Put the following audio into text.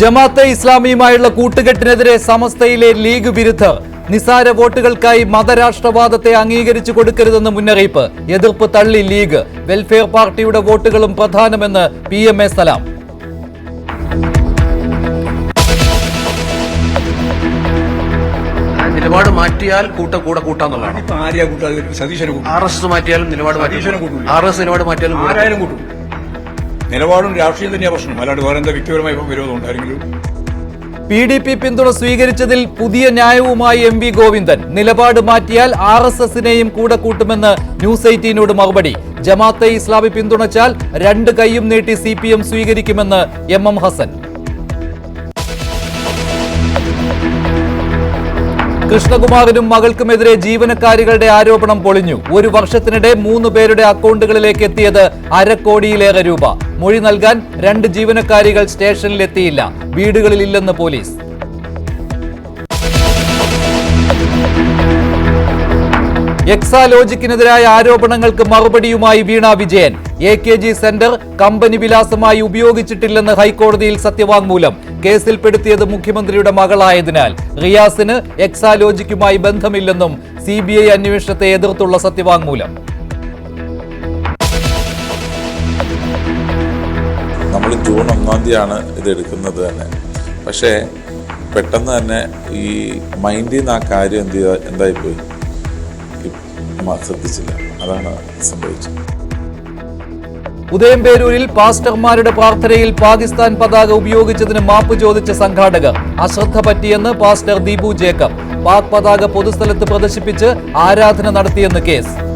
Jamaat-e ഇസ്ലാമിയുമായുള്ള കൂട്ടുകെട്ടിനെതിരെ സമസ്തയിലെ league വിരുദ്ധ നിസാര വോട്ടുകൾക്കായി മതരാഷ്ട്രവാദത്തെ അംഗീകരിച്ചു കൊടുക്കരുതെന്ന് മുന്നറിയിപ്പ്. എതിർപ്പ് തള്ളി ലീഗ്. വെൽഫെയർ പാർട്ടിയുടെ വോട്ടുകളും പ്രധാനമെന്ന് പി എം എ സലാം. നിലപാട് മാറ്റിയാൽ കൂട്ട കൂടെ കൂട്ടാന്നുള്ളതാണ്. ആർ എസ് മാറ്റിയാലും നിലപാട് മാറ്റിയാലും. ആർ എസ് നിലപാട് മാറ്റിയാലും ആരായാലും കൂട്ടും. നിലപാടും രാഷ്ട്രീയം തന്നെയാണ് പ്രശ്നം. അല്ലാണ്ട് വേറെ എന്താ വ്യക്തിപരമായ വിരോധം ഉണ്ടായിരുന്നെങ്കിലും പി ഡി പി പിന്തുണ സ്വീകരിച്ചതിൽ പുതിയ ന്യായവുമായി എം വി ഗോവിന്ദൻ. നിലപാട് മാറ്റിയാൽ ആർ എസ് എസിനെയും കൂടെ കൂട്ടുമെന്ന് ന്യൂസ് എയ്റ്റീനോട് മറുപടി. ജമാഅത്തെ ഇസ്ലാമി പിന്തുണച്ചാൽ രണ്ട് കൈയും നീട്ടി സി സ്വീകരിക്കുമെന്ന് എം എം ഹസൻ. കൃഷ്ണകുമാറിനും മകൾക്കുമെതിരെ ജീവനക്കാരികളുടെ ആരോപണം പൊളിഞ്ഞു. ഒരു വർഷത്തിനിടെ മൂന്ന് പേരുടെ അക്കൗണ്ടുകളിലേക്ക് എത്തിയത് അരക്കോടിയിലേറെ രൂപ. മൊഴി നൽകാൻ രണ്ട് ജീവനക്കാരികൾ സ്റ്റേഷനിലെത്തിയില്ല. വീടുകളിലില്ലെന്ന് പോലീസ്. എക്സാലോജിക്കിനെതിരായ ആരോപണങ്ങൾക്ക് മറുപടിയുമായി Veena Vijayan. A K G centre company വിലാസമായി ഉപയോഗിച്ചിട്ടില്ലെന്ന് ഹൈക്കോടതിയിൽ സത്യവാങ്മൂലം. കേസിൽപ്പെടുത്തിയത് മുഖ്യമന്ത്രിയുടെ മകളായതിനാൽ റിയാസിന് എക്സാലോജിക്കുമായി ബന്ധമില്ലെന്നും സി ബി ഐ അന്വേഷണത്തെ എതിർത്തുള്ള സത്യവാങ്മൂലം. നമ്മൾ ജൂൺ ഒന്നാം തീയതിയാണ് ഇത് എടുക്കുന്നത് തന്നെ. പക്ഷേ പെട്ടെന്ന് തന്നെ ഈ മൈൻഡിൽ നിന്ന് ആ കാര്യം എന്ത് എന്തായിപ്പോയി? ശ്രദ്ധിച്ചില്ല. അതാണ് സംഭവിച്ചത്. ഉദയംപേരൂരിൽ പാസ്റ്റർമാരുടെ പ്രാർത്ഥനയിൽ പാകിസ്ഥാൻ പതാക ഉപയോഗിച്ചതിന് മാപ്പ് ചോദിച്ച സംഘാടകർ. അശ്രദ്ധ പറ്റിയെന്ന് പാസ്റ്റർ ദീപു ജേക്കബ്. പാക് പതാക പൊതുസ്ഥലത്ത് പ്രദർശിപ്പിച്ച് ആരാധന നടത്തിയെന്ന് കേസ്.